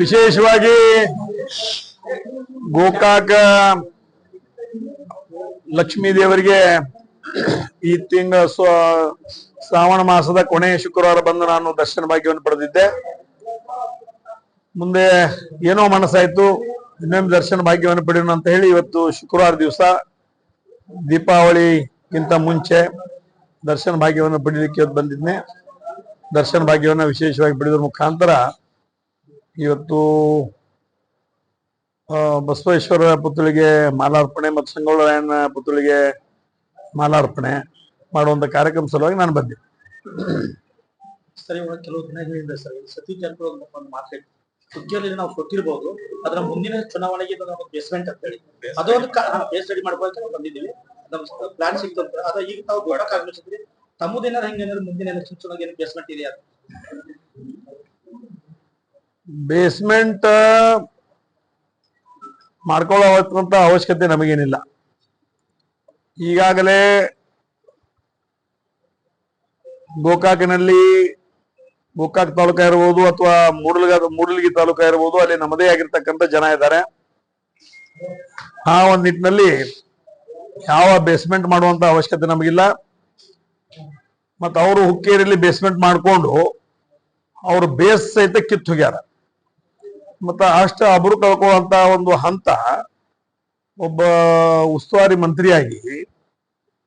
ವಿಶೇಷವಾಗಿ ಗೋಕಾಕ ಲಕ್ಷ್ಮೀ ದೇವರಿಗೆ ಈ ತಿಂಗಳ ಶ್ರಾವಣ ಮಾಸದ ಕೊನೆಯ ಶುಕ್ರವಾರ ಬಂದು ನಾನು ದರ್ಶನ ಭಾಗ್ಯವನ್ನು ಪಡೆದಿದ್ದೆ. ಮುಂದೆ ಏನೋ ಮನಸ್ಸಾಯ್ತು, ಇನ್ನೊಮ್ಮೆ ದರ್ಶನ ಭಾಗ್ಯವನ್ನು ಪಡೆಯೋಣ ಅಂತ ಹೇಳಿ ಇವತ್ತು ಶುಕ್ರವಾರ ದಿವಸ ದೀಪಾವಳಿಗಿಂತ ಮುಂಚೆ ದರ್ಶನ ಭಾಗ್ಯವನ್ನು ಪಡೀಲಿಕ್ಕೆ ಇವತ್ತು ಬಂದಿದ್ನೆ ದರ್ಶನ ಭಾಗ್ಯವನ್ನು ವಿಶೇಷವಾಗಿ ಪಡೆಯೋದ್ರ ಮುಖಾಂತರ ಇವತ್ತು ಬಸವೇಶ್ವರ ಪುತ್ಳಿಗೆ ಮಾಲಾರ್ಪಣೆ ಮತ್ತು ಸಂಗೊಳ್ಳ ಪುತ್ಳಿಗೆ ಮಾಲಾರ್ಪಣೆ ಮಾಡುವಂತ ಕಾರ್ಯಕ್ರಮ ಸಲುವಾಗಿ ನಾನು ಬಂದೆ. ಸರ್ ಇವಾಗ ಕೆಲವು ದಿನಗಳಿಂದ ಸರ್ ಸತಿ ಜಾರಕಿಹೊಳಿ ಒಂದು ಮಾತಾಡಿ ಸುದ್ದಿಯಲ್ಲಿ ನಾವು ಕೊಟ್ಟಿರ್ಬೋದು ಅದರ ಮುಂದಿನ ಚುನಾವಣೆಗೆ ಬೇಸ್ಮೆಂಟ್ ಅಂತ ಹೇಳಿ. ಅದೊಂದು ಬೇಸ್ ರೆಡಿ ಮಾಡ್ಬೋದು ಬಂದಿದ್ದೀವಿ. ನಮ್ಮ ಪ್ಲಾನ್ ಸಿಗ್ತಂತ ಅದ ಈಗ ದೊಡ್ಡ ಗೋಡಕ್ ತಮ್ಮದೇನಾರ ಹೆಂಗೇನಾದ್ರು ಮುಂದಿನ ಏನು ಬೇಸ್ಮೆಂಟ್ ಇದೆಯಾ? ಬೇಸ್ಮೆಂಟ್ ಮಾಡ್ಕೊಳ್ಳೋವಂತ ಅವಶ್ಯಕತೆ ನಮಗೇನಿಲ್ಲ. ಈಗಾಗಲೇ ಗೋಕಾಕಿನಲ್ಲಿ ಗೋಕಾಕ್ ತಾಲೂಕ ಇರ್ಬೋದು ಅಥವಾ ಮೂಡಲ್ಗ, ಮೂಡಲ್ಗಿ ತಾಲೂಕ ಇರ್ಬೋದು, ಅಲ್ಲಿ ನಮ್ಮದೇ ಆಗಿರ್ತಕ್ಕಂಥ ಜನ ಇದ್ದಾರೆ. ಆ ಒಂದ್ ನಿಟ್ಟಿನಲ್ಲಿ ಯಾವ ಬೇಸ್ಮೆಂಟ್ ಮಾಡುವಂತ ಅವಶ್ಯಕತೆ ನಮಗಿಲ್ಲ. ಮತ್ತ ಅವರು ಹುಕ್ಕೇರಿಯಲ್ಲಿ ಬೇಸ್ಮೆಂಟ್ ಮಾಡ್ಕೊಂಡು ಅವರು ಬೇಸ್ ಸಹಿತ ಕಿತ್ತು ಹೋಗ್ಯಾರ. ಮತ್ತ ಅಷ್ಟ ಅಬ್ರು ಕಳ್ಕೊಳ್ಳುವಂಥ ಒಂದು ಹಂತ ಒಬ್ಬ ಉಸ್ತುವಾರಿ ಮಂತ್ರಿಯಾಗಿ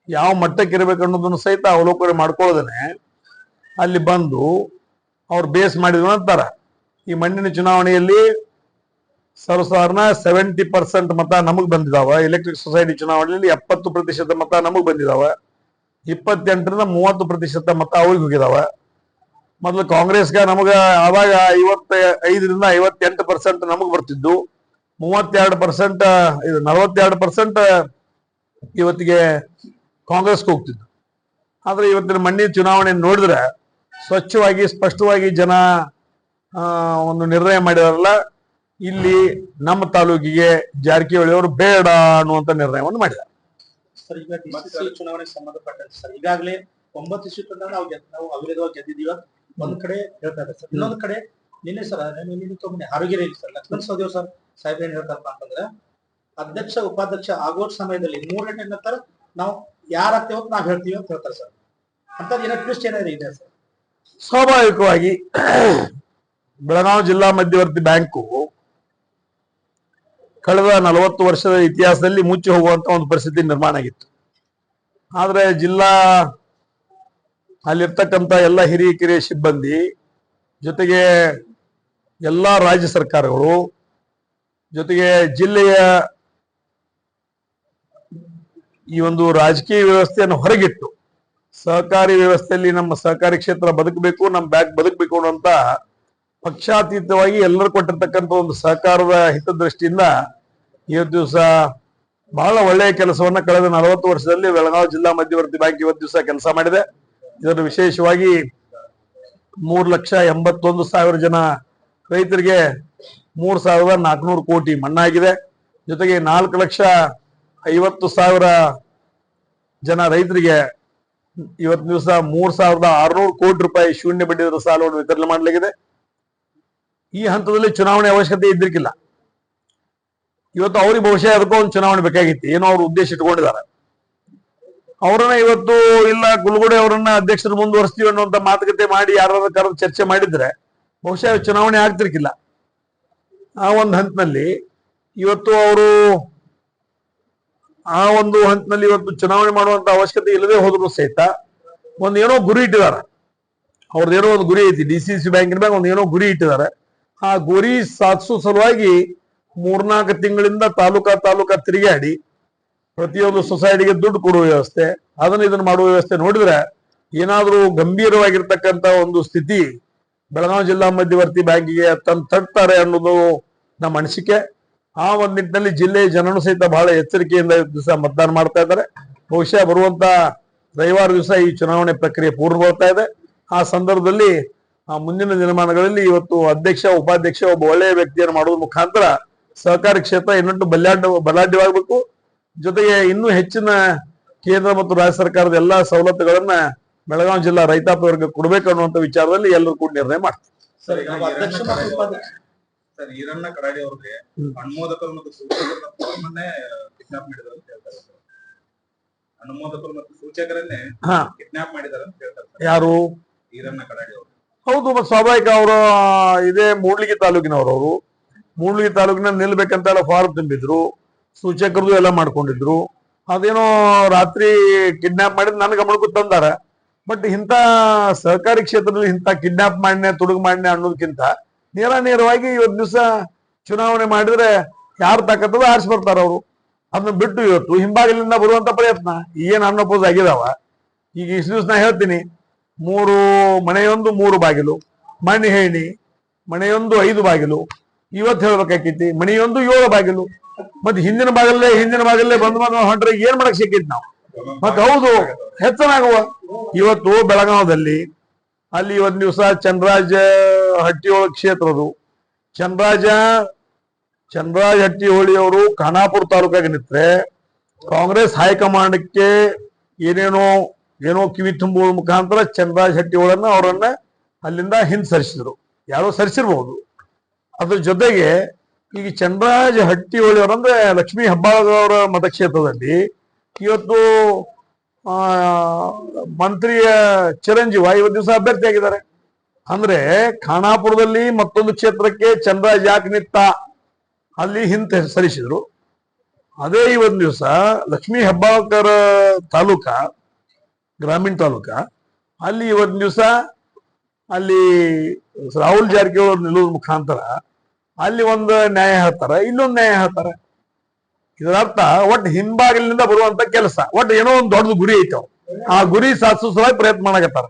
ಯಾವ ಮಟ್ಟಕ್ಕೆ ಇರ್ಬೇಕು ಅನ್ನೋದನ್ನು ಸಹಿತ ಅವಲೋಕನೆ ಮಾಡ್ಕೊಳ್ಳೋದನ್ನೆ ಅಲ್ಲಿ ಬಂದು ಅವ್ರು ಬೇಸ್ ಮಾಡಿದ್ರು ಅಂತಾರೆ. ಈ ಮಣ್ಣಿನ ಚುನಾವಣೆಯಲ್ಲಿ ಸರ್ಸಾರ್ನ ಸೆವೆಂಟಿ ಪರ್ಸೆಂಟ್ ಮತ ನಮಗೆ ಬಂದಿದಾವ. ಎಲೆಕ್ಟ್ರಿಕ್ ಸೊಸೈಟಿ ಚುನಾವಣೆಯಲ್ಲಿ ಎಪ್ಪತ್ತು ಪ್ರತಿಶತ ಮತ ನಮಗೆ ಬಂದಿದಾವ. ಇಪ್ಪತ್ತೆಂಟರಿಂದ ಮೂವತ್ತು ಪ್ರತಿಶತ ಮತ ಅವ್ರಿಗೆ ಹೋಗಿದಾವ. ಮೊದಲು ಕಾಂಗ್ರೆಸ್ಗೆ ನಮಗ ಆವಾಗ ಐವತ್ತ ಐದರಿಂದ ಐವತ್ತೆಂಟು ಪರ್ಸೆಂಟ್ ನಮಗ್ ಬರ್ತಿದ್ದು. ಮೂವತ್ತೆರಡು ಪರ್ಸೆಂಟ್ ಇದು ನಲವತ್ತೆರಡು ಪರ್ಸೆಂಟ್ ಇವತ್ತಿಗೆ ಕಾಂಗ್ರೆಸ್ಗೆ ಹೋಗ್ತಿದ್ದು. ಆದ್ರೆ ಇವತ್ತಿನ ಮಣ್ಣಿನ ಚುನಾವಣೆ ನೋಡಿದ್ರೆ ಸ್ವಚ್ಛವಾಗಿ, ಸ್ಪಷ್ಟವಾಗಿ ಜನ ಒಂದು ನಿರ್ಣಯ ಮಾಡಿದಾರಲ್ಲ, ಇಲ್ಲಿ ನಮ್ಮ ತಾಲೂಕಿಗೆ ಜಾರಕಿಹೊಳಿ ಅವರು ಬೇಡ ಅನ್ನುವಂತ ನಿರ್ಣಯವನ್ನು ಮಾಡಿದ್ದಾರೆ. ಸರ್ ಈಗ ಡಿಸಿಸಿ ಚುನಾವಣೆಗೆ ಸಂಬಂಧಪಟ್ಟಂತೆ ಸರ್. ಈಗಾಗಲೇ ಒಂಬತ್ತು ಸೀಟನ್ನ ನಾವು ನಾವು ಅವಿರೋಧವಾಗಿ ಗೆದ್ದಿದೀವ ಒಂದ್ ಕಡೆ ಹೇಳ್ತಾ ಇದ್ದಾರೆ ಸರ್. ಇನ್ನೊಂದ್ ಕಡೆ ನಿನ್ನೆ ಸರ್ ನಿನ್ನೆ ತೊಗೊಂಡೆ ಆರೋಗ್ಯ ಸರ್. ಲಕ್ಷ್ಮಣ್ ಸೌದೇವ್ ಸರ್ ಸಾಹೇಬ್ ಏನ್ ಹೇಳ್ತಾರಪ್ಪ ಅಂತಂದ್ರೆ ಅಧ್ಯಕ್ಷ ಉಪಾಧ್ಯಕ್ಷ ಆಗೋ ಸಮಯದಲ್ಲಿ ಮೂರನೇ ನಂತರ ನಾವು ಯಾರ ಅಂತ ನಾವ್ ಹೇಳ್ತೀವಿ ಅಂತ ಹೇಳ್ತಾರೆ ಸರ್. ಅಂತ ಏನೋ ಟ್ವಿಸ್ಟ್ ಏನಾದ್ರು ಇದೆ ಸರ್? ಸ್ವಾಭಾವಿಕವಾಗಿ ಬೆಳಗಾವಿ ಜಿಲ್ಲಾ ಮಧ್ಯವರ್ತಿ ಬ್ಯಾಂಕು ಕಳೆದ ನಲವತ್ತು ವರ್ಷದ ಇತಿಹಾಸದಲ್ಲಿ ಮುಚ್ಚಿ ಹೋಗುವಂತ ಒಂದು ಪರಿಸ್ಥಿತಿ ನಿರ್ಮಾಣ ಆಗಿತ್ತು. ಆದ್ರೆ ಜಿಲ್ಲಾ ಅಲ್ಲಿರ್ತಕ್ಕಂಥ ಎಲ್ಲ ಹಿರಿಯ ಸಿಬ್ಬಂದಿ ಜೊತೆಗೆ ಎಲ್ಲಾ ರಾಜ್ಯ ಸರ್ಕಾರಗಳು ಜೊತೆಗೆ ಜಿಲ್ಲೆಯ ಈ ಒಂದು ರಾಜಕೀಯ ವ್ಯವಸ್ಥೆಯನ್ನು ಹೊರಗಿಟ್ಟು ಸಹಕಾರಿ ವ್ಯವಸ್ಥೆಯಲ್ಲಿ ನಮ್ಮ ಸಹಕಾರಿ ಕ್ಷೇತ್ರ ಬದುಕಬೇಕು, ನಮ್ಮ ಬ್ಯಾಂಕ್ ಬದುಕಬೇಕು ಅನ್ನುವಂತ ಪಕ್ಷಾತೀತವಾಗಿ ಎಲ್ಲರೂ ಕೊಟ್ಟಿರ್ತಕ್ಕಂಥ ಒಂದು ಸಹಕಾರದ ಹಿತದೃಷ್ಟಿಯಿಂದ ಇವತ್ತು ದಿವಸ ಬಹಳ ಒಳ್ಳೆಯ ಕೆಲಸವನ್ನ ಕಳೆದ ನಲವತ್ತು ವರ್ಷದಲ್ಲಿ ಬೆಳಗಾವಿ ಜಿಲ್ಲಾ ಮಧ್ಯವರ್ತಿ ಬ್ಯಾಂಕ್ ಇವತ್ತು ದಿವಸ ಕೆಲಸ ಮಾಡಿದೆ. ಇದರ ವಿಶೇಷವಾಗಿ ಮೂರು ಲಕ್ಷ ಎಂಬತ್ತೊಂದು ಸಾವಿರ ಜನ ರೈತರಿಗೆ ಮೂರು ಸಾವಿರದ ನಾಲ್ಕುನೂರು ಕೋಟಿ ಮಣ್ಣಾಗಿದೆ. ಜೊತೆಗೆ ನಾಲ್ಕು ಲಕ್ಷ ಐವತ್ತು ಸಾವಿರ ಜನ ರೈತರಿಗೆ ಇವತ್ತು ದಿವಸ ಮೂರ್ ಸಾವಿರದ ಆರುನೂರು ಕೋಟಿ ರೂಪಾಯಿ ಶೂನ್ಯ ಬಡ್ಡಿ ಸಾಲವನ್ನು ವಿತರಣೆ ಮಾಡಲಾಗಿದೆ. ಈ ಹಂತದಲ್ಲಿ ಚುನಾವಣೆ ಅವಶ್ಯಕತೆ ಇದ್ದಿರ್ಕಿಲ್ಲ. ಇವತ್ತು ಅವ್ರಿಗೆ ಬಹುಶಃ ಅದಕ್ಕೂ ಒಂದು ಚುನಾವಣೆ ಬೇಕಾಗಿತ್ತು. ಏನೋ ಅವ್ರು ಉದ್ದೇಶ ಇಟ್ಕೊಂಡಿದ್ದಾರೆ. ಅವರನ್ನ ಇವತ್ತು ಇಲ್ಲ, ಗುಲ್ಗುಡೆ ಅವರನ್ನ ಅಧ್ಯಕ್ಷರು ಮುಂದುವರಿಸ್ತೀವಿ ಅನ್ನುವಂತ ಮಾತುಕತೆ ಮಾಡಿ ಯಾರು ಕರೆದು ಚರ್ಚೆ ಮಾಡಿದ್ರೆ ಬಹುಶಃ ಚುನಾವಣೆ ಆಗ್ತಿರ್ಕಿಲ್ಲ. ಆ ಒಂದು ಹಂತದಲ್ಲಿ ಇವತ್ತು ಅವರು ಆ ಒಂದು ಹಂತದಲ್ಲಿ ಇವತ್ತು ಚುನಾವಣೆ ಮಾಡುವಂತ ಅವಶ್ಯಕತೆ ಇಲ್ಲದೆ ಹೋದ್ರು ಸಹಿತ ಒಂದ್ ಏನೋ ಗುರಿ ಇಟ್ಟಿದ್ದಾರೆ. ಅವ್ರದ್ದು ಏನೋ ಒಂದು ಗುರಿ ಐತಿ. ಡಿ ಸಿ ಸಿ ಬ್ಯಾಂಕಿನ ಬ್ಯಾಂಕ್ ಒಂದು ಏನೋ ಗುರಿ ಇಟ್ಟಿದ್ದಾರೆ. ಆ ಗುರಿ ಸಾಧಿಸೋ ಸಲುವಾಗಿ ಮೂರ್ನಾಲ್ಕು ತಿಂಗಳಿಂದ ತಾಲೂಕಾ ತಾಲೂಕಾ ತಿರುಗಾಡಿ ಪ್ರತಿಯೊಂದು ಸೊಸೈಟಿಗೆ ದುಡ್ಡು ಕೊಡುವ ವ್ಯವಸ್ಥೆ, ಅದನ್ನ ಇದನ್ನ ಮಾಡುವ ವ್ಯವಸ್ಥೆ ನೋಡಿದ್ರೆ ಏನಾದ್ರೂ ಗಂಭೀರವಾಗಿರ್ತಕ್ಕಂತ ಒಂದು ಸ್ಥಿತಿ ಬೆಳಗಾವಿ ಜಿಲ್ಲಾ ಮಧ್ಯವರ್ತಿ ಬ್ಯಾಂಕಿಗೆ ತಂದು ತಟ್ತಾರೆ ಅನ್ನೋದು ನಮ್ಮ ಅನಿಸಿಕೆ. ಆ ಒಂದು ನಿಟ್ಟಿನಲ್ಲಿ ಜಿಲ್ಲೆಯ ಜನನು ಸಹಿತ ಬಹಳ ಎಚ್ಚರಿಕೆಯಿಂದ ದಿವಸ ಮತದಾನ ಮಾಡ್ತಾ ಇದ್ದಾರೆ. ಬಹುಶಃ ಬರುವಂತ ರವಿವಾರ ದಿವಸ ಈ ಚುನಾವಣೆ ಪ್ರಕ್ರಿಯೆ ಪೂರ್ಣಗೊಳ್ತಾ ಇದೆ. ಆ ಸಂದರ್ಭದಲ್ಲಿ ಮುಂದಿನ ದಿನಮಾನಗಳಲ್ಲಿ ಇವತ್ತು ಅಧ್ಯಕ್ಷ ಉಪಾಧ್ಯಕ್ಷ ಒಬ್ಬ ಒಳ್ಳೆಯ ವ್ಯಕ್ತಿಯನ್ನು ಮಾಡುವ ಮುಖಾಂತರ ಸಹಕಾರಿ ಕ್ಷೇತ್ರ ಇನ್ನೊಂದು ಬಲ್ಯಾಡ್ ಬಲಾಢ್ಯವಾಗಬೇಕು. ಜೊತೆಗೆ ಇನ್ನೂ ಹೆಚ್ಚಿನ ಕೇಂದ್ರ ಮತ್ತು ರಾಜ್ಯ ಸರ್ಕಾರದ ಎಲ್ಲಾ ಸವಲತ್ತುಗಳನ್ನ ಬೆಳಗಾವಿ ಜಿಲ್ಲಾ ರೈತಾಪಿ ವರ್ಗ ಕೊಡ್ಬೇಕು ಅನ್ನುವಂತ ವಿಚಾರದಲ್ಲಿ ಎಲ್ಲರೂ ಕೂಡ ನಿರ್ಣಯ ಮಾಡ್ತೀವಿ. ಸರ್ ಈಗ ನಾವು ಅಧ್ಯಕ್ಷ ಮತ್ತು ಉಪಾಧ್ಯಕ್ಷ. ಸರ್ ಈರಣ್ಣ ಕಡಾಡಿ ಅವ್ರಿಗೆ ಅನುಮೋದಕರು ಮತ್ತು ಸೂಚಕರು ಮೊನ್ನೆ ಕಿಡ್ನಾಪ್ ಅಂತ ಹೇಳ್ತಾರೆ. ಸರ್ ಅನುಮೋದಕರು ಮತ್ತು ಸೂಚಕರನ್ನೇ ಹಾ. ಕಿಡ್ನಾಪ್ ಮಾಡಿದ್ದಾರೆ ಅಂತ ಹೇಳ್ತಾರೆ. ಸರ್ ಯಾರು? ಈರಣ್ಣ ಕಡಾಡಿ ಅವರು. ಹೌದು, ಮತ್ತೆ ಸ್ವಾಭಾವಿಕ ಅವರು ಇದೇ ಮೂಡ್ಲಿಗಿ ತಾಲೂಕಿನವರು ಅವರು ಮೂಡ್ಲಿಗಿ ತಾಲೂಕಿನಲ್ಲಿ ನಿಲ್ಬೇಕಂತ ಎಲ್ಲ ಫಾರ್ಮ್ ತುಂಬಿದ್ರು. ಸೂಚಕರದು ಎಲ್ಲ ಮಾಡ್ಕೊಂಡಿದ್ರು. ಅದೇನೋ ರಾತ್ರಿ ಕಿಡ್ನಾಪ್ ಮಾಡಿದ್ ನನ್ನ ಗಮನಕ್ಕೂ ತಂದಾರ. ಬಟ್ ಇಂಥ ಸಹಕಾರಿ ಕ್ಷೇತ್ರದಲ್ಲಿ ಇಂಥ ಕಿಡ್ನಾಪ್ ಮಾಡಿನೆ, ತುಡುಗು ಮಾಡಿನೆ ಅನ್ನೋದಕ್ಕಿಂತ ನೇರ ನೇರವಾಗಿ ಇವತ್ತು ದಿವಸ ಚುನಾವಣೆ ಮಾಡಿದ್ರೆ ಯಾರು ತಾಕತ್ತದ ಆರಿಸಿ ಬರ್ತಾರ ಅವರು. ಅದನ್ನ ಬಿಟ್ಟು ಇವತ್ತು ಹಿಂಬಾಗಿಲಿಂದ ಬರುವಂತ ಪ್ರಯತ್ನ. ಏನ್ ಅನ್ನೋಪೋಸ್ ಆಗಿದಾವ? ಈಗ ಇಷ್ಟು ದಿವಸ ನಾ ಹೇಳ್ತೀನಿ. ಮೂರು ಮನೆಯೊಂದು ಮೂರು ಬಾಗಿಲು ಮಣ್ಣು ಹೇಣಿ, ಮನೆಯೊಂದು ಐದು ಬಾಗಿಲು, ಇವತ್ತು ಹೇಳ್ಬೇಕಾಕೈತಿ ಮನೆಯೊಂದು ಏಳು ಬಾಗಿಲು. ಮತ್ತೆ ಹಿಂದಿನ ಬಾಗಿಲೇ ಹಿಂದಿನ ಬಾಗಿಲೇ ಬಂದು ಬಂದು ಹೊಂಟ್ರೆ ಏನ್ ಮಾಡಕ್ ಸಿಕ್ಕಿದ್ ನಾವು? ಮತ್ತೆ ಹೌದು ಹೆಚ್ಚನಾಗುವ ಇವತ್ತು ಬೆಳಗಾವದಲ್ಲಿ, ಅಲ್ಲಿ ಒಂದ್ ದಿವಸ ಚಂದ್ರಾಜ ಹಟ್ಟಿಯೊಳ ಕ್ಷೇತ್ರದು ಚಂದ್ರಾಜ ಚಂದ್ರಾಜ ಹಟ್ಟಿಹೊಳಿ ಅವರು ಖಾನಾಪುರ ತಾಲೂಕಾಗ ನಿಂತ್ರೆ, ಕಾಂಗ್ರೆಸ್ ಹೈಕಮಾಂಡ್ಗೆ ಏನೇನೋ ಏನೋ ಕಿವಿ ತುಂಬುವ ಮುಖಾಂತರ ಚಂದ್ರಾಜ್ ಶೆಟ್ಟಿಗಳನ್ನ ಅವರನ್ನ ಅಲ್ಲಿಂದ ಹಿಂದ್ ಸರಿಸಿದ್ರು ಯಾರೋ ಸರಿಸಿರ್ಬಹುದು ಅದ್ರ ಜೊತೆಗೆ ಈಗ ಚಂದ್ರಾಜ್ ಹಟ್ಟಿ ಅವರಂದ್ರೆ ಲಕ್ಷ್ಮೀ ಹೆಬ್ಬಾಳ್ ಅವರ ಮತಕ್ಷೇತ್ರದಲ್ಲಿ ಇವತ್ತು ಮಂತ್ರಿಯ ಚಿರಂಜೀವ ಇವತ್ತು ದಿವಸ ಅಭ್ಯರ್ಥಿ ಆಗಿದ್ದಾರೆ. ಅಂದ್ರೆ ಖಾನಾಪುರದಲ್ಲಿ ಮತ್ತೊಂದು ಕ್ಷೇತ್ರಕ್ಕೆ ಚಂದ್ರಾಜ್ ಯಾಕೆ ನಿತ್ತ ಅಲ್ಲಿ ಹಿಂದೆ ಸರಿಸಿದ್ರು. ಅದೇ ಇವತ್ತು ದಿವಸ ಲಕ್ಷ್ಮೀ ಹೆಬ್ಬಾಳ್ಕರ್ ತಾಲೂಕ ಗ್ರಾಮೀಣ ತಾಲೂಕ. ಅಲ್ಲಿ ಇವತ್ತಿನ ದಿವಸ ಅಲ್ಲಿ ರಾಹುಲ್ ಜಾರಕಿಹೊಳಿ ಅವ್ರ ನಿಲ್ಲೋದ್ ಮುಖಾಂತರ ಅಲ್ಲಿ ಒಂದು ನ್ಯಾಯ ಹೇಳ್ತಾರ ಇಲ್ಲೊಂದು ನ್ಯಾಯ ಹೇಳ್ತಾರ. ಇದರ ಅರ್ಥ ಒಟ್ಟು ಹಿಂಬಾಗಿಲಿನಿಂದ ಬರುವಂತ ಕೆಲಸ ಒಟ್ಟು ಏನೋ ಒಂದು ದೊಡ್ಡದು ಗುರಿ ಐತೆ. ಆ ಗುರಿ ಸಾಧಿಸೋ ಪ್ರಯತ್ನ ಮಾಡಕತ್ತಾರ.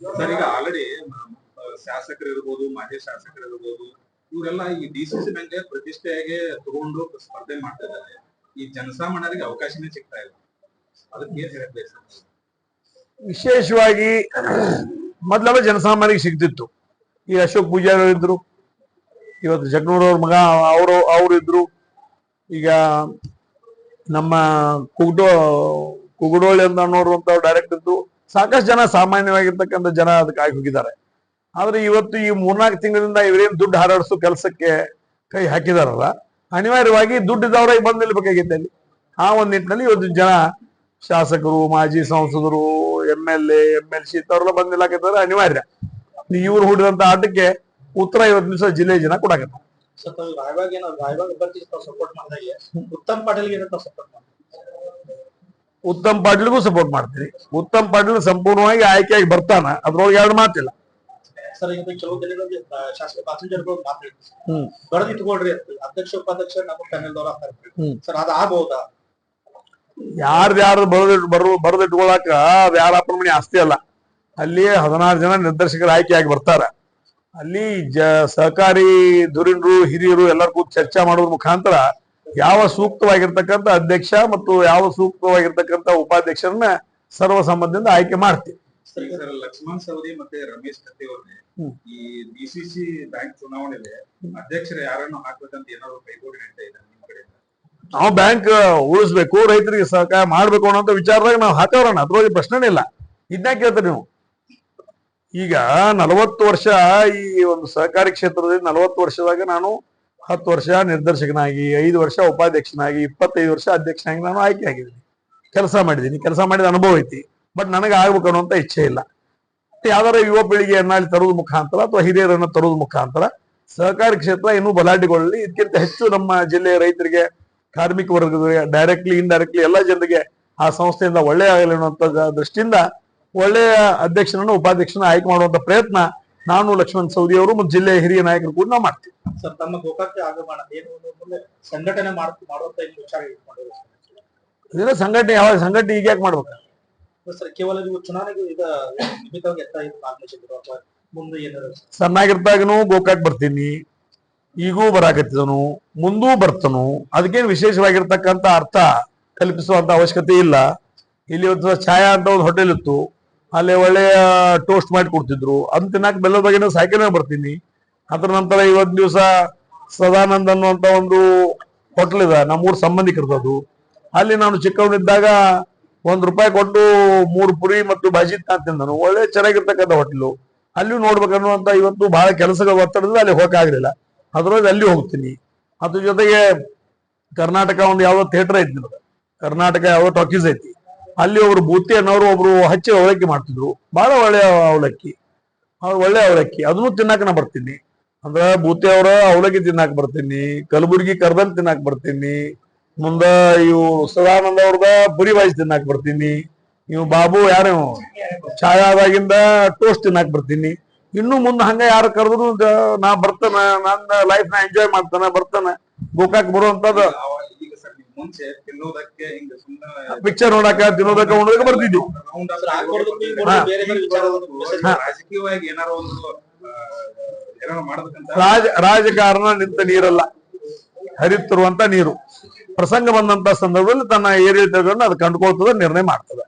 ಸರ್ ಈಗ ಆಲ್ರೆಡಿ ಶಾಸಕರು ಇರ್ಬೋದು, ಮಾಜಿ ಶಾಸಕರು ಇರ್ಬೋದು, ಇವರೆಲ್ಲ ಈ ಡಿ ಸಿ ಸಿ ಬ್ಯಾಂಕ್ ಪ್ರತಿಷ್ಠೆಯಾಗಿ ತಗೊಂಡು ಸ್ಪರ್ಧೆ ಮಾಡ್ತಾ ಇದ್ದಾರೆ ಈ ಜನಸಾಮಾನ್ಯರಿಗೆ ಅವಕಾಶನೇ ಸಿಗ್ತಾ ಇಲ್ಲ. ವಿಶೇಷವಾಗಿ ಮೊದಲೆಲ್ಲ ಜನಸಾಮಾನ್ಯರಿಗೆ ಸಿಗ್ತಿತ್ತು. ಈ ಅಶೋಕ್ ಪೂಜಾರಿ ಇದ್ರು, ಇವತ್ತು ಜಗನೂರ್ ಅವ್ರ ಮಗ, ಅವರು ಅವರು ಇದ್ರು. ಈಗ ನಮ್ಮ ಕುಗ್ಡೋ, ಕುಗ್ಡೋಳಿ ಅಂತ ಅನ್ನೋರುವಂತ ಡೈರೆಕ್ಟ್ ಇದ್ದು ಸಾಕಷ್ಟು ಜನ ಸಾಮಾನ್ಯವಾಗಿರ್ತಕ್ಕಂಥ ಜನ ಅದಕ್ಕೆ ಆಗಿ ಹೋಗಿದ್ದಾರೆ. ಆದ್ರೆ ಇವತ್ತು ಈ ಮೂರ್ನಾಲ್ಕು ತಿಂಗಳಿಂದ ಇವರೇನು ದುಡ್ಡು ಹಾರಾಡಿಸೋ ಕೆಲಸಕ್ಕೆ ಕೈ ಹಾಕಿದಾರಲ್ಲ, ಅನಿವಾರ್ಯವಾಗಿ ದುಡ್ಡಿದ್ದವ್ರಿಗೆ ಬಂದು ನಿಲ್ಬೇಕಾಗೈತೆ ಅಲ್ಲಿ. ಆ ಒಂದು ನಿಟ್ಟಿನಲ್ಲಿ ಇವತ್ತು ಜನ ಶಾಸಕರು ಮಾಜಿ ಸಂಸದರು M L A M L C ಇಂಥವ್ರೆಲ್ಲ ಬಂದಿಲ್ಲ ನಿಲ್ಲಾಕತ್ತಾರೆ. ಅನಿವಾರ್ಯ. ಇವ್ರು ಹುಡಿದಂತ ಆಟಕ್ಕೆ ಉತ್ತರ ಐವತ್ತು ದಿವಸ ಜಿಲ್ಲೆ ಜನ ಮಾಡಿದಾಗೆ. ಉತ್ತಮ್ ಉತ್ತಮ್ ಪಾಟೀಲ್ಗೂ ಸಪೋರ್ಟ್ ಮಾಡ್ತೀನಿ ಉತ್ತಮ್ ಪಾಟೀಲ್ ಸಂಪೂರ್ಣವಾಗಿ ಆಯ್ಕೆಯಾಗಿ ಬರ್ತಾನ. ಅದ್ರೊಳಗೆ ಎರಡು ಮಾತಿಲ್ಲ. ಸರ್ ಈಗ ಕೆಲವು ಆ, ಶಾಸಕ ಪ್ಯಾಸೆಂಜರ್ಗಳು ಹ್ಮ್. ಬಡದ್ ಇಟ್ಕೊಳ್ರಿ ಅಧ್ಯಕ್ಷ ಉಪಾಧ್ಯಕ್ಷ ನಮ್ಮ ಪ್ಯಾನೆಲ್ ದವ್ರ. ಸರ್ ಅದ್ ಯಾರ್ದು ಯಾರು ಬರೆದಿಟ್ಟು ಬರದ ಬರೆದಿಟ್ಕೊಳಕ ಅದು ಯಾರ ಅಪ್ಪನ ಮನೆ ಆಸ್ತಿ ಅಲ್ಲ. ಅಲ್ಲಿ ಹದಿನಾರು ಜನ ನಿರ್ದೇಶಕರು ಆಯ್ಕೆಯಾಗಿ ಬರ್ತಾರ. ಅಲ್ಲಿ ಜ ಸಹಕಾರಿ ಧುರೀಣರು ಹಿರಿಯರು ಎಲ್ಲರೂ ಕೂತ್ ಚರ್ಚೆ ಮಾಡೋದ್ರ ಮುಖಾಂತರ ಯಾವ ಸೂಕ್ತವಾಗಿರ್ತಕ್ಕಂಥ ಅಧ್ಯಕ್ಷ ಮತ್ತು ಯಾವ ಸೂಕ್ತವಾಗಿರ್ತಕ್ಕಂಥ ಉಪಾಧ್ಯಕ್ಷರನ್ನ ಸರ್ವಸಮ್ಮತದಿಂದ ಆಯ್ಕೆ ಮಾಡ್ತೀವಿ ಲಕ್ಷ್ಮಣ್ ಸವದಿ ಮತ್ತೆ ರಮೇಶ್ ಕತ್ತಿ ಅವ್ರಿಗೆ. ಈ ಬಿಸಿಸಿ ಬ್ಯಾಂಕ್ ಚುನಾವಣೆಗೆ ಅಧ್ಯಕ್ಷರು ಯಾರನ್ನು ಹಾಕ್ಬೇಕಂತ ಏನಾದ್ರು ಕೈಗೂಡಿ ನಡೀತಾ ಇದೆ ನಾವು ಬ್ಯಾಂಕ್ ಉಳಿಸ್ಬೇಕು, ರೈತರಿಗೆ ಸಹಕಾರ ಮಾಡ್ಬೇಕು ಅನ್ನೋ ವಿಚಾರದಾಗ ನಾವು ಹಾಕವ್ರಣ ಅದ್ರೊಳಗೆ ಪ್ರಶ್ನೆನೇ ಇಲ್ಲ. ಇದನ್ನ ಕೇಳ್ತೀರಿ ನೀವು. ಈಗ ನಲವತ್ತು ವರ್ಷ ಈ ಒಂದು ಸಹಕಾರಿ ಕ್ಷೇತ್ರದಲ್ಲಿ ನಲವತ್ತು ವರ್ಷದಾಗ ನಾನು ಹತ್ತು ವರ್ಷ ನಿರ್ದೇಶಕನಾಗಿ, ಐದು ವರ್ಷ ಉಪಾಧ್ಯಕ್ಷನಾಗಿ, ಇಪ್ಪತ್ತೈದು ವರ್ಷ ಅಧ್ಯಕ್ಷನಾಗಿ ನಾನು ಆಯ್ಕೆ ಆಗಿದ್ದೀನಿ. ಕೆಲಸ ಮಾಡಿದ್ದೀನಿ. ಕೆಲಸ ಮಾಡಿದ ಅನುಭವ ಐತಿ. ಬಟ್ ನನಗೆ ಆಗ್ಬೇಕು ಅನ್ನುವಂತ ಇಚ್ಛೆ ಇಲ್ಲ. ಯಾವ್ದಾರ ಯುವ ಪೀಳಿಗೆಯನ್ನ ಅಲ್ಲಿ ತರೋದ್ ಮುಖಾಂತರ ಅಥವಾ ಹಿರಿಯರನ್ನ ತರೋದ್ ಮುಖಾಂತರ ಸಹಕಾರಿ ಕ್ಷೇತ್ರ ಇನ್ನೂ ಬಲಾಢ್ಯಗೊಳ್ಳಲಿ. ಇದಕ್ಕಿಂತ ಹೆಚ್ಚು ನಮ್ಮ ಜಿಲ್ಲೆಯ ರೈತರಿಗೆ ಕಾರ್ಮಿಕ ವರ್ಗದವರಿಗೆ ಡೈರೆಕ್ಟ್ಲಿ ಇನ್ಡೈರೆಕ್ಟ್ಲಿ ಎಲ್ಲ ಜನರಿಗೆ ಆ ಸಂಸ್ಥೆಯಿಂದ ಒಳ್ಳೆಯ ಆಗಲಿ ಅನ್ನುವಂಥ ದೃಷ್ಟಿಯಿಂದ ಒಳ್ಳೆಯ ಅಧ್ಯಕ್ಷನನ್ನು ಉಪಾಧ್ಯಕ್ಷನ ಆಯ್ಕೆ ಮಾಡುವಂತ ಪ್ರಯತ್ನ ನಾನು ಲಕ್ಷ್ಮಣ್ ಸೌದಿ ಅವರು ಮತ್ತು ಜಿಲ್ಲೆಯ ಹಿರಿಯ ನಾಯಕರು ಕೂಡ ನಾವು ಮಾಡ್ತೀವಿ. ಸರ್ ತಮ್ಮ ಗೋಕಾಕ್ಕೆ ಆಗಮನ ಏನು ಸಂಘಟನೆ ಮಾಡ್ ಮಾಡುವಂತ ವಿಚಾರ ಇದನ್ನ ಸಂಘಟನೆ ಯಾವ ಸಂಘಟನೆ ಈಗ ಯಾಕೆ ಮಾಡ್ಬೇಕು? ಸರ್ ಕೇವಲ ನೀವು ಚುನಾವಣೆಗೆ ಈಗ ಸಣ್ಣಾಗಿರ್ತಾಗನು ಗೋಕಾಕ್ ಬರ್ತೀನಿ. ಈಗೂ ಬರಾಕತ್ತಿದನು, ಮುಂದೂ ಬರ್ತನು. ಅದಕ್ಕೇನು ವಿಶೇಷವಾಗಿರ್ತಕ್ಕಂಥ ಅರ್ಥ ಕಲ್ಪಿಸುವಂತ ಅವಶ್ಯಕತೆ ಇಲ್ಲ. ಇಲ್ಲಿ ಒಂದು ಛಾಯಾ ಅಂತ ಒಂದು ಹೋಟೆಲ್ ಇತ್ತು. ಅಲ್ಲಿ ಒಳ್ಳೆಯ ಟೋಸ್ಟ್ ಮಾಡಿ ಕೊಡ್ತಿದ್ರು. ಅಂತ ತಿನ್ನಕ್ ಬೆಲ್ಲದ ಬಗ್ಗೆ ಸಾಯ್ಕೆನೇ ಬರ್ತೀನಿ. ಅದ್ರ ನಂತರ ಇವತ್ತು ದಿವಸ ಸದಾನಂದ್ ಅನ್ನುವಂತ ಒಂದು ಹೋಟ್ಲ್ ಇದೆ, ನಮ್ಮೂರ್ ಸಂಬಂಧಿಕರದ್ದು. ಅಲ್ಲಿ ನಾನು ಚಿಕ್ಕವನಿದ್ದಾಗ ಒಂದ್ ರೂಪಾಯಿ ಕೊಟ್ಟು ಮೂರು ಪುರಿ ಮತ್ತು ಬಾಜಿ ತಿಂದನು. ಒಳ್ಳೆ ಚೆನ್ನಾಗಿರ್ತಕ್ಕಂಥ ಹೋಟ್ಲು ಅಲ್ಲಿ ನೋಡ್ಬೇಕನ್ನುವಂತ ಇವತ್ತು ಬಹಳ ಕೆಲಸಗಳ ಒತ್ತಡದಿಂದ ಅಲ್ಲಿ ಹೋಗಕ್ಕಾಗ್ಲಿಲ್ಲ. ಅದ್ರೊಳಗೆ ಅಲ್ಲಿ ಹೋಗ್ತೀನಿ. ಅದ್ರ ಜೊತೆಗೆ ಕರ್ನಾಟಕ ಒಂದು ಯಾವ್ದೋ ಥಿಯೇಟರ್ ಐತಿ ನಮ್ದು. ಕರ್ನಾಟಕ ಯಾವ್ದೋ ಟಾಕೀಸ್ ಐತಿ. ಅಲ್ಲಿ ಒಬ್ರು ಬೂತಿ ಅನ್ನೋರು ಒಬ್ರು ಹಚ್ಚಿ ಅವಲಕ್ಕಿ ಮಾಡ್ತಿದ್ರು. ಬಹಳ ಒಳ್ಳೆ ಅವಲಕ್ಕಿ. ಅವ್ರು ಒಳ್ಳೆ ಅವಲಕ್ಕಿ. ಅದನ್ನು ತಿನ್ನಾಕ ನಾ ಬರ್ತೀನಿ. ಅಂದ್ರ ಬೂತಿ ಅವರ ಅವಲಕ್ಕಿ ತಿನ್ನಾಕ ಬರ್ತೀನಿ. ಕಲಬುರ್ಗಿ ಕರ್ದಲ್ ತಿನ್ನಾಕ ಬರ್ತೀನಿ. ಮುಂದ ಇವು ಸದಾನಂದ ಅವ್ರದ ಪುರಿ ಬಾಯ್ಸ್ ತಿನ್ನಾಕ ಬರ್ತೀನಿ. ಇವು ಬಾಬು ಯಾರು? ಛಾಯಾದಾಗಿಂದ ಟೋಸ್ಟ್ ತಿನ್ನಾಕ ಬರ್ತೀನಿ. ಇನ್ನು ಮುಂದೆ ಹಂಗ ಯಾರು ಕರೆದ್ರು ನಾ ಬರ್ತಾನ ನನ್ನ ಲೈಫ್ನ ಎಂಜಾಯ್ ಮಾಡ್ತಾನ ಬರ್ತಾನ. ಗೋಕಾಕ್ ಬರುವಂತದ ಪಿಕ್ಚರ್ ನೋಡಕ ತಿನ್ನೋದಕ್ಕೆ ಉಣ್ಣೋದಕ್ಕೆ ಸುಮ್ಮನೆ ಪಿಕ್ಚರ್ ನೋಡಾಕ ತಿನ್ನೋದಕ್ಕ ಉಣ್ಣೋದಕ್ಕ ಬರ್ತಿದ್ವಿ. ರಾಜಕಾರಣ ನಿಂತ ನೀರಲ್ಲ. ಹರಿತಿರುವಂತ ನೀರು. ಪ್ರಸಂಗ ಬಂದಂತ ಸಂದರ್ಭದಲ್ಲಿ ತನ್ನ ಏರಿಳಿತಗಳನ್ನ ತಗೊಂಡು ಅದು ಕಂಡುಕೊಳ್ತದ ನಿರ್ಣಯ ಮಾಡ್ತದ.